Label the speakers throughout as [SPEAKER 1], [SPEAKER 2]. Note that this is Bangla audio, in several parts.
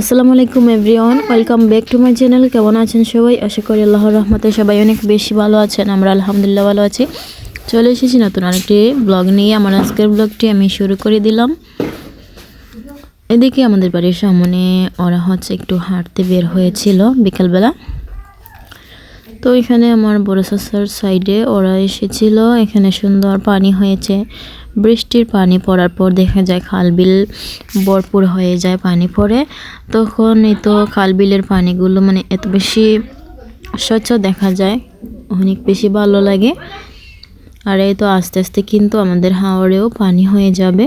[SPEAKER 1] আসসালামু আলাইকুম, everyone. Welcome back to my channel. কেমন আছেন সবাই? আশা করি আল্লাহর রহমতে সবাই অনেক বেশি ভালো আছেন। আমরা আলহামদুলিল্লাহ ভালো আছি। চলে এসেছি নতুন আরেকটি ব্লগ নিয়ে। আমার আজকের ব্লগটি আমি শুরু করে দিলাম। এদিকে আমাদের বাড়ির সামনে ওরা হচ্ছে একটু হাঁটতে বের হয়েছিল বিকালবেলা। তো এখানে আমার বড় সাইডে ওরা এসেছিল। এখানে সুন্দর পানি হয়েছে। বৃষ্টির পানি পড়ার পর দেখা যায় খাল বিল ভরপুর হয়ে যায় পানি পড়ে। তখন এই তো খাল বিলের পানিগুলো মানে এত বেশি স্বচ্ছ দেখা যায়, অনেক বেশি ভালো লাগে। আর এই তো আস্তে আস্তে কিন্তু আমাদের হাওড়েও পানি হয়ে যাবে।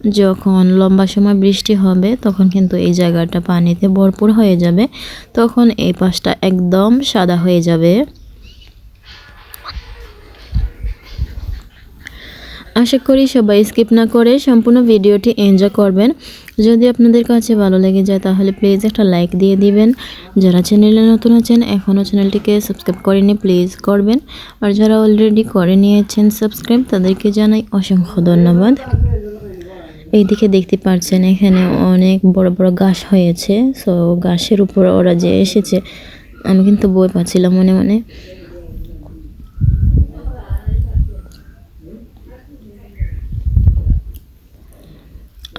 [SPEAKER 1] যখন লম্বা সময় বৃষ্টি হবে, তখন কিন্তু এই জায়গাটা পানিতে ভরপুর হয়ে যাবে। তখন এই পাশটা একদম সাদা হয়ে যাবে। আশা করি সবাই স্কিপ না করে সম্পূর্ণ ভিডিওটি এনজয় করবেন। যদি আপনাদের কাছে ভালো লেগে যায়, তাহলে প্লিজ একটা লাইক দিয়ে দিবেন। যারা চ্যানেলে নতুন আছেন এখনও চ্যানেলটিকে সাবস্ক্রাইব করেনি প্লিজ করবেন। আর যারা অলরেডি করে নিয়েছেন, সাবস্ক্রাইব, তাদেরকে জানাই অসংখ্য ধন্যবাদ। এইদিকে দেখতে পাচ্ছেন এখানে অনেক বড় বড় গাছ হয়েছে। সো গাছের উপর ওরা যে এসেছে, আমি কিন্তু বই পাচ্ছিলাম মনে মনে।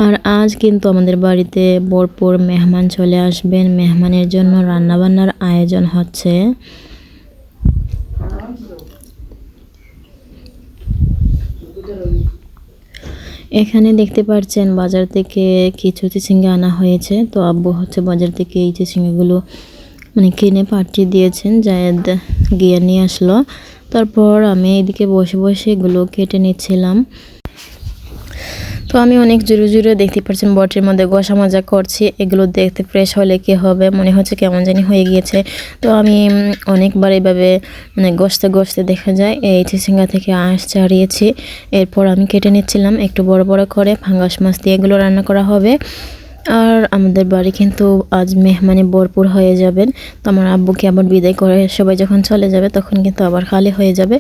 [SPEAKER 1] আর আজ কিন্তু আমাদের বাড়িতে ভরপুর মেহমান চলে আসবেন। মেহমানের জন্য রান্নাবান্নার আয়োজন হচ্ছে। এখানে দেখতে পারছেন বাজার থেকে কিছু চিচিঙ্গা আনা হয়েছে। তো আব্বু হচ্ছে বাজার থেকে এই চিচিঙ্গাগুলো মানে কিনে পাঠিয়ে দিয়েছেন, জায়দ গিয়ে নিয়ে আসলো। তারপর আমি এদিকে বসে বসে এগুলো কেটে নিচ্ছিলাম। তো আমি অনেক জোরে জোরে দেখতে পাচ্ছেন বটের মধ্যে গোসা মজা করছি, এগুলো দেখতে ফ্রেশ হলে কি হবে, মনে হচ্ছে কেমন জানি হয়ে গিয়েছে। তো আমি অনেকবার এইভাবে মানে গসতে গসতে দেখা যায়, এই চিচিঙ্গা থেকে আঁশ ছাড়িয়েছি, এরপর আমি কেটে নিচ্ছিলাম একটু বড় বড় করে, ফাঙ্গাস মাছ দিয়ে এগুলো রান্না করা হবে। আর আমাদের বাড়ি কিন্তু আজ মেহমানে ভরপুর হয়ে যাবেন, তো আমার আব্বুকে আবার বিদায় করে সবাই যখন চলে যাবে, তখন কিন্তু আবার খালি হয়ে যাবে।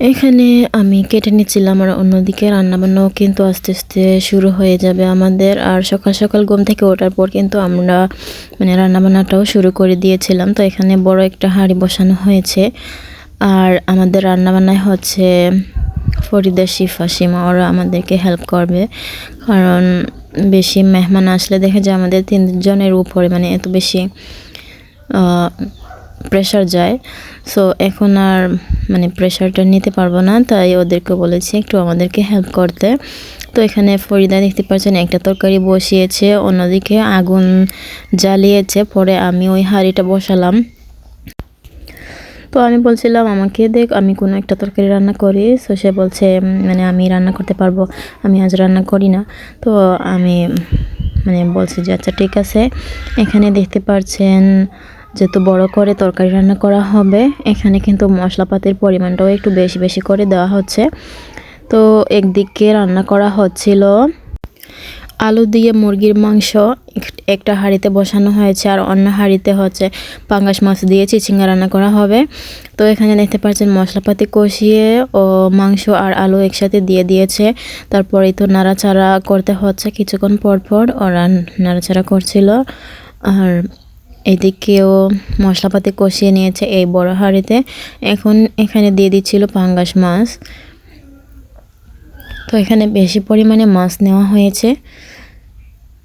[SPEAKER 1] এখানে আমি কেটে নিচ্ছিলাম আর অন্যদিকে রান্নাবান্নাও কিন্তু আস্তে আস্তে শুরু হয়ে যাবে আমাদের। আর সকাল সকাল ঘুম থেকে ওঠার পর কিন্তু আমরা মানে রান্নাবান্নাটাও শুরু করে দিয়েছিলাম। তো এখানে বড় একটা হাঁড়ি বসানো হয়েছে। আর আমাদের রান্নাবান্নায় হচ্ছে ফরিদা, শিফা, সীমা, ওরা আমাদেরকে হেল্প করবে। কারণ বেশি মেহমান আসলে দেখা যায় আমাদের তিনজনের উপরে মানে এত বেশি প্রেশার যায়। সো এখন আর মানে প্রেশারটা নিতে পারব না, তাই ওদেরকে বলেছি একটু আমাদেরকে হেল্প করতে। তো এখানে ফরিদা দেখতে পাচ্ছেন, একটা তরকারি বসিয়েছে, অন্যদিকে আগুন জ্বালিয়েছে, পরে আমি ওই হাঁড়িটা বসালাম। তো আমি বলছিলাম, আমাকে দেখ, আমি কোনো একটা তরকারি রান্না করি। সো সে বলছে মানে আমি রান্না করতে পারব, আমি আজ রান্না করি না। তো আমি মানে বলছি যে আচ্ছা ঠিক আছে। এখানে দেখতে পাচ্ছেন যেহেতু বড় করে তরকারি রান্না করা হবে, এখানে কিন্তু মশলাপাতির পরিমাণটাও একটু বেশি বেশি করে দেওয়া হচ্ছে। তো একদিকে রান্না করা হচ্ছিল আলু দিয়ে মুরগির মাংস একটা হাঁড়িতে বসানো হয়েছে আর অন্য হাঁড়িতে হচ্ছে পাঙ্গাস মাছ দিয়ে চিচিঙ্গা রান্না করা হবে। তো এখানে দেখতে পাচ্ছেন মশলাপাতি কষিয়ে ও মাংস আর আলু একসাথে দিয়ে দিয়েছে। তারপরেই তো নাড়াচাড়া করতে হচ্ছে। কিছুক্ষণ পর পর ওরা নাড়াচাড়া করছিল। আর এদিকেও মশলাপাতি কষিয়ে নিয়েছে এই বড় হাঁড়িতে। এখন এখানে দিয়ে দিচ্ছিল পাঙ্গাস মাছ। তো এখানে বেশি পরিমাণে মাছ নেওয়া হয়েছে।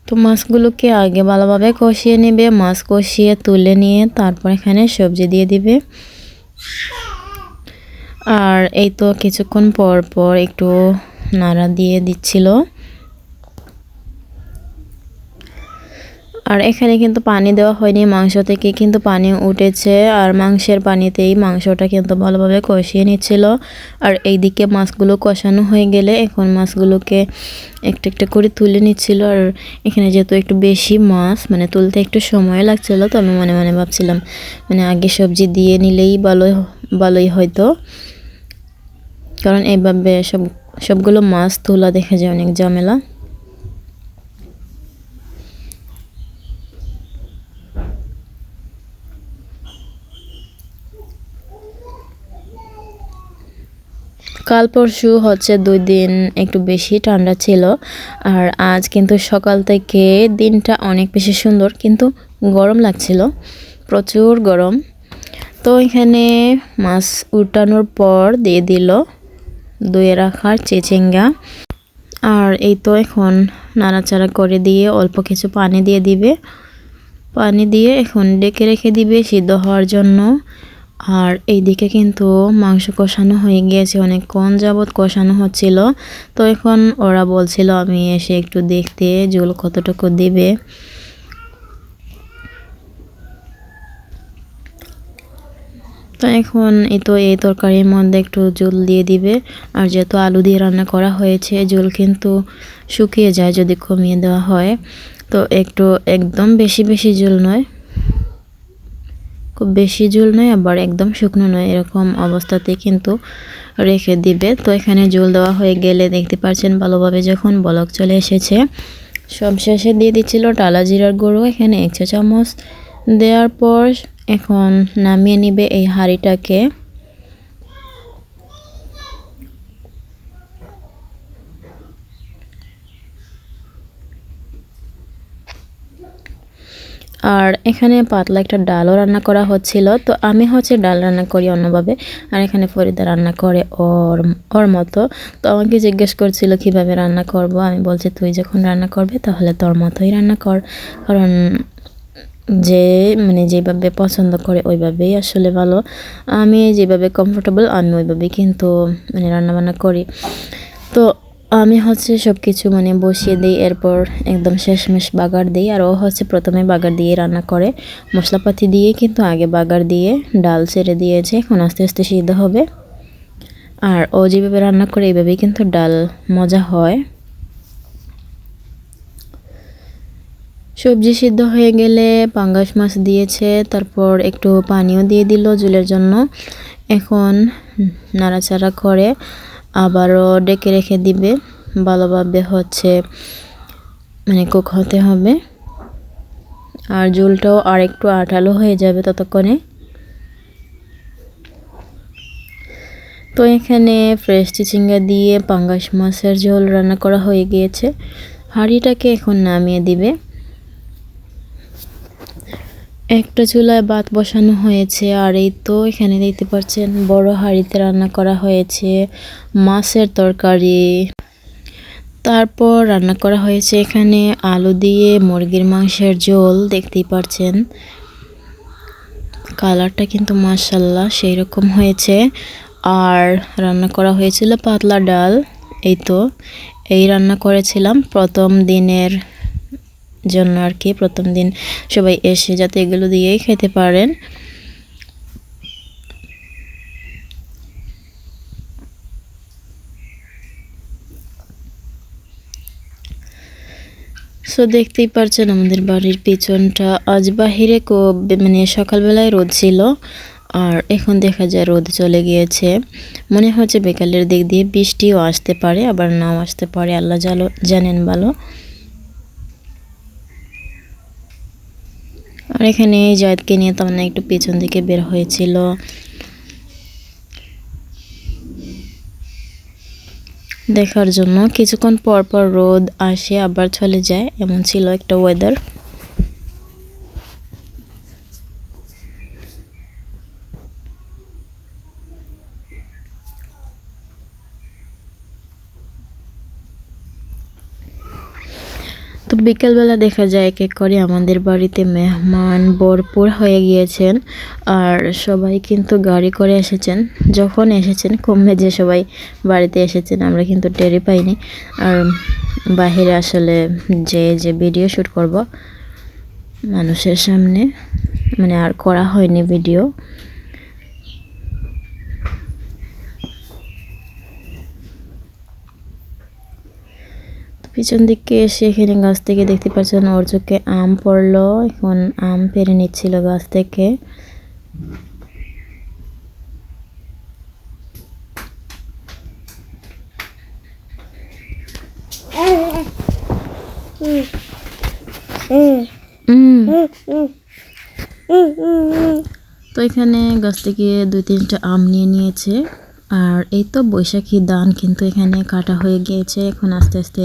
[SPEAKER 1] তো মাছগুলোকে আগে ভালোভাবে কষিয়ে নেবে, মাছ কষিয়ে তুলে নিয়ে তারপর এখানে সবজি দিয়ে দিবে। আর এই তো কিছুক্ষণ পর পর একটু নাড়া দিয়ে দিচ্ছিল। আর এখানে কিন্তু পানি দেওয়া হয়নি মাংস থেকে, কিন্তু পানি উঠেছে আর মাংসের পানিতেই মাংসটা কিন্তু ভালোভাবে কষিয়ে নিচ্ছিল। আর এইদিকে মাছগুলো কষানো হয়ে গেলে এখন মাছগুলোকে একটু একটু করে তুলে নিচ্ছিল। আর এখানে যেহেতু একটু বেশি মাছ মানে তুলতে একটু সময় লাগছিল, তো আমি মনে মনে ভাবছিলাম মানে আগে সবজি দিয়ে নিলেই ভালো ভালোই হয়তো। কারণ এইভাবে সব, সবগুলো মাছ তোলা দেখা যায় অনেক ঝামেলা। কাল পরশু হচ্ছে দুই দিন একটু বেশি ঠান্ডা ছিল। আর আজ কিন্তু সকাল থেকে দিনটা অনেক বেশি সুন্দর, কিন্তু গরম লাগছিল, প্রচুর গরম। তো এখানে মাছ উঠানোর পর দিয়ে দিল দইয়ে রাখার চেচিঙ্গা। আর এই তো এখন নাড়াচাড়া করে দিয়ে অল্প কিছু পানি দিয়ে দিবে। পানি দিয়ে এখন ডেকে রেখে দিবে সিদ্ধ হওয়ার জন্য। আর এইদিকে কিন্তু মাংস কষানো হয়ে গিয়েছে, অনেকক্ষণ যাবৎ কষানো হচ্ছিল। তো এখন ওরা বলছিল, আমি এসে একটু দেখতে, জল কতটুকু দিবে? তো এখন এই তো এই তরকারির মধ্যে একটু জল দিয়ে দিবে। আর যেহেতু আলু দিয়ে রান্না করা হয়েছে, জল কিন্তু শুকিয়ে যায় যদি কমিয়ে দেওয়া হয়। তো একটু একদম বেশি বেশি জল নয় খুব বেশি ঝোল নয়, আবার একদম শুকনো নয়, এরকম অবস্থাতে কিন্তু রেখে দিবে। তো এখানে জল দেওয়া হয়ে গেলে দেখতে পাচ্ছেন ভালোভাবে যখন বলক চলে এসেছে, সব শেষে দিয়ে দিচ্ছিল টালা জিরার গুঁড়ো। এখানে এক চা চামচ দেওয়ার পর এখন নামিয়ে নিবে এই হাঁড়িটাকে। আর এখানে পাতলা একটা ডালও রান্না করা হচ্ছিল। তো আমি হচ্ছে ডাল রান্না করি অন্যভাবে। আর এখানে ফরিদা রান্না করে ওর ওর মতো। তো আমাকে জিজ্ঞেস করছিল, কীভাবে রান্না করব? আমি বলছি, তুই যখন রান্না করবে তাহলে তোর মতোই রান্না কর। কারণ যে মানে যেভাবে পছন্দ করে ওইভাবেই আসলে ভালো। আমি যেভাবে কমফোর্টেবল আমি ওইভাবেই কিন্তু মানে রান্নাবান্না করি। তো আমি হচ্ছে সব কিছু মানে বসিয়ে দিই এরপর একদম শেষমেশ বাগার দিই আর ও হচ্ছে প্রথমে বাগার দিয়ে রান্না করে। মশলাপাতি দিয়ে কিন্তু আগে বাগার দিয়ে ডাল ছেড়ে দিয়েছে এখন আস্তে আস্তে সিদ্ধ হবে। আর ও যেভাবে রান্না করে এইভাবেই কিন্তু ডাল মজা হয়। সবজি সিদ্ধ হয়ে গেলে পাঙ্গাস মাছ দিয়েছে তারপর একটু পানিও দিয়ে দিল জুলের জন্য। এখন নাড়াচাড়া করে আবারও ডেকে রেখে দিবে। ভালোভাবে হচ্ছে মানে কুক হতে হবে। আর ঝোলটাও আর একটু আঠালো হয়ে যাবে ততক্ষণে। তো এখানে ফ্রেশ চিচিঙ্গা দিয়ে পাঙ্গাস মাছের ঝোল রান্না করা হয়ে গিয়েছে। হাঁড়িটাকে এখন নামিয়ে দিবে। একটা চুলায় ভাত বসানো হয়েছে, আর এই তো এখানে দেখতে পাচ্ছেন বড় হাঁড়িতে রান্না করা হয়েছে মাছের তরকারি। তারপর রান্না করা হয়েছে এখানে আলু দিয়ে মুরগির মাংসের ঝোল, দেখতেই পাচ্ছেন। কালারটা কিন্তু মাসাল্লাহ সেই রকম হয়েছে। আর রান্না করা হয়েছিল পাতলা ডাল, এই তো। এই রান্না করেছিলাম প্রথম দিনের জন্য আর কি প্রথম দিন সবাই এসে যাতে এগুলো দিয়েই খেতে পারেন। সো দেখতেই পারছেন আমাদের বাড়ির পিছনটা। আজ বাহিরে মানে সকালবেলায় রোদ ছিল, আর এখন দেখা যায় রোদ চলে গিয়েছে। মনে হচ্ছে বিকালের দিক দিয়ে বৃষ্টিও আসতে পারে, আবার নাও আসতে পারে, আল্লাহ জানেন ভালো। আর এখানে জায়দকে নিয়ে তো মানে একটু পেছন দিকে বের হয়েছিল। দেখার জন্য কিছুক্ষণ পর পর রোদ আসে, আবার চলে যায়। এমন ছিল একটা ওয়েদার বিকেলবেলা দেখা যায় এক এক করে আমাদের বাড়িতে মেহমান ভরপুর হয়ে গিয়েছেন আর সবাই কিন্তু গাড়ি করে এসেছেন। যখন এসেছেন, কমে যে সবাই বাড়িতে এসেছেন, আমরা কিন্তু টেরি পাইনি। আর বাহিরে আসলে যে যে ভিডিও শ্যুট করব, মানুষের সামনে মানে আর করা হয়নি ভিডিও পিছন দিকে এসে এখানে গাছ থেকে দেখতে পাচ্ছেন ওর চোখে আম পড়ল। এখন আম পেরে নিচ্ছিল গাছ থেকে। তো এখানে গাছ থেকে দুই তিনটা আম নিয়ে নিয়েছে। আর এই তো বৈশাখী ধান কিন্তু এখানে কাটা হয়ে গিয়েছে। এখন আস্তে আস্তে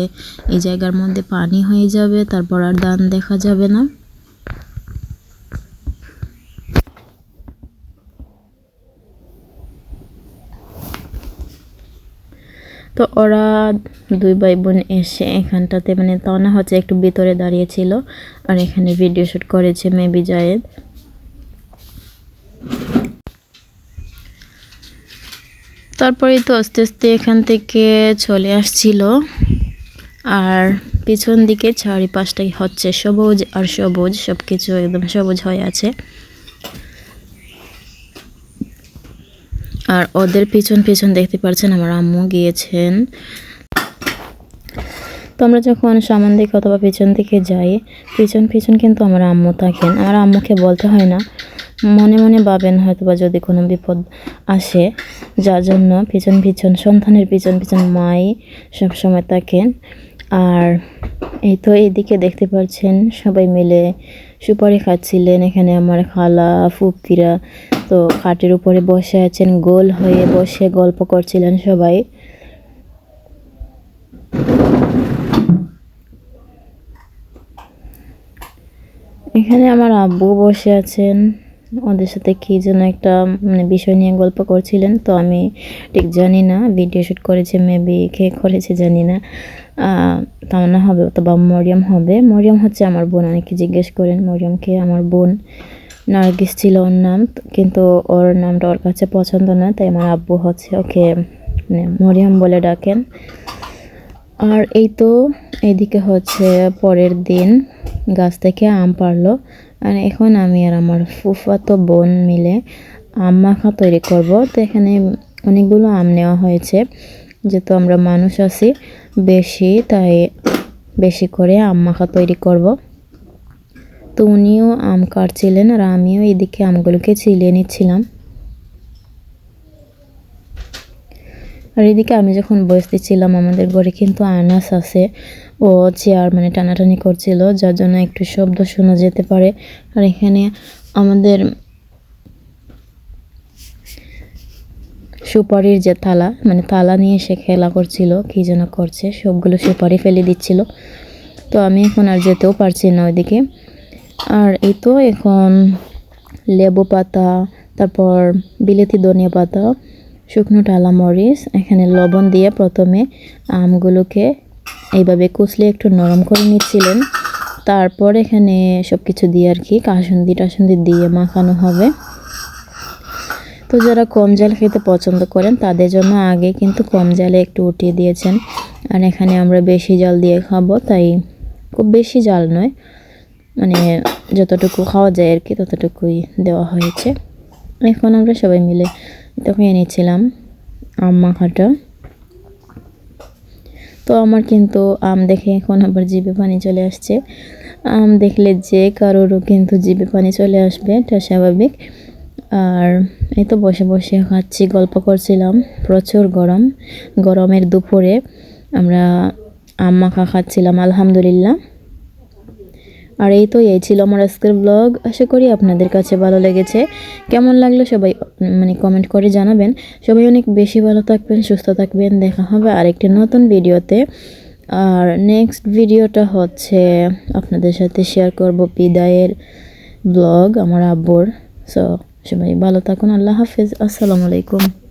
[SPEAKER 1] এই জায়গার মধ্যে পানি হয়ে যাবে, তারপর আর ধান দেখা যাবে না। তো ওরা দুই ভাই বোন এসে এখানটাতে মানে তনা হচ্ছে একটু ভিতরে দাঁড়িয়েছিল, আর এখানে ভিডিও শ্যুট করেছে মেবি জায়েদ। তারপরে তো আস্তে আস্তে এখান থেকে চলে আসছিল। আর পিছন দিকে চারিপাশটাই হচ্ছে সবুজ আর সবুজ সব কিছু একদম সবুজ হয়ে আছে। আর ওদের পিছন পিছন দেখতে পাচ্ছেন আমার আম্মু গিয়েছেন। তো আমরা যখন সামন দিকে অথবা পিছন দিকে যাই, পিছন পিছন কিন্তু আমার আম্মু থাকেন। আমার আম্মুকে বলতে হয় না। মনে মনে ভাবেন হয়তো বা যদি কোনো বিপদ আসে, যার জন্য পিছন পিছন, সন্তানের পিছন পিছন মাই সবসময় থাকেন। আর এই তো এইদিকে দেখতে পাচ্ছেন সবাই মিলে সুপারি খাচ্ছিলেন। এখানে আমার খালা ফুকিরা তো খাটের উপরে বসে আছেন, গোল হয়ে বসে গল্প করছিলেন সবাই। এখানে আমার আব্বু বসে আছেন। ওদের সাথে কি যেন একটা মানে বিষয় নিয়ে গল্প করছিলেন, তো আমি ঠিক জানি না। ভিডিও শ্যুট করেছে মেবি কে করেছে জানি না। তামনা হবে, অথবা মরিয়ম হবে। মরিয়ম হচ্ছে আমার বোন, অনেকে জিজ্ঞেস করেন মরিয়মকে আমার বোন? নার্গিস ছিল ওর নাম, কিন্তু ওর নামটা ওর কাছে পছন্দ না, তাই আমার আব্বু হচ্ছে ওকে মানে মরিয়ম বলে ডাকেন। আর এই তো, এইদিকে হচ্ছে পরের দিন গাছ থেকে আম পারল আর এখন আমি আর আমার ফুফাতো বোন মিলে আম মাখা তৈরি করব। তো এখানে অনেকগুলো আম নেওয়া হয়েছে। যেহেতু আমরা মানুষ আছি, বেশি, তাই বেশি করে আম মাখা তৈরি করব। তো উনিও আম কাটছিলেন আর আমিও এদিকে আমগুলোকে চিলিয়ে নিচ্ছিলাম। আর এদিকে আমি যখন বসতেছিলাম আমাদের ঘরে কিন্তু আনাস আছে। ও চেয়ার মানে টানাটানি করছিল, যার জন্য একটু শব্দ শোনা যেতে পারে। আর এখানে আমাদের সুপারির যে থালা মানে থালা নিয়ে সে খেলা করছিল, কী যেন করছে, সবগুলো সুপারি ফেলে দিচ্ছিল। তো আমি এখন আর যেতেও পারছি না ওইদিকে। আর এই তো এখন লেবু পাতা, তারপর বিলেতি ধনিয়া পাতা, শুকনো টালা মরিচ, এখানে লবণ দিয়ে প্রথমে আমগুলোকে এইভাবে কুচলে একটু নরম করে নিচ্ছিলেন। তারপর এখানে সব কিছু দিয়ে আর কি কাসুন্দি টাসুন্দি দিয়ে মাখানো হবে। তো যারা কম জাল খেতে পছন্দ করেন, তাদের জন্য আগে কিন্তু কম জালে একটু উঠিয়ে দিয়েছেন। আর এখানে আমরা বেশি জাল দিয়ে খাব, তাই খুব বেশি জাল নয়। মানে যতটুকু খাওয়া যায় আর কি, ততটুকুই দেওয়া হয়েছে। এখন আমরা সবাই মিলে তো খেয়ে নিচ্ছিলাম আম মাখাটা। তো আমার কিন্তু আম দেখে এখন আবার জিভে পানি চলে আসছে। আম দেখলে যে কারোরও কিন্তু জিভে পানি চলে আসবে, এটা স্বাভাবিক। আর এই তো বসে বসে খাচ্ছি, গল্প করছিলাম, প্রচুর গরম। গরমের দুপুরে আমরা আম মাখা খাচ্ছিলাম, আলহামদুলিল্লাহ। আর এই তো, এই ছিল আমার আজকের ব্লগ আশা করি আপনাদের কাছে ভালো লেগেছে। কেমন লাগল সবাই মানে কমেন্ট করে জানাবেন। সবাই অনেক বেশি ভালো থাকবেন, সুস্থ থাকবেন। দেখা হবে আরেকটি নতুন ভিডিওতে। আর নেক্সট ভিডিওটা হচ্ছে আপনাদের সাথে শেয়ার করব বিদায়ের ব্লগ আমার আব্বুর। সো সবাই ভালো থাকুন, আল্লাহ হাফিজ। আসসালামু আলাইকুম।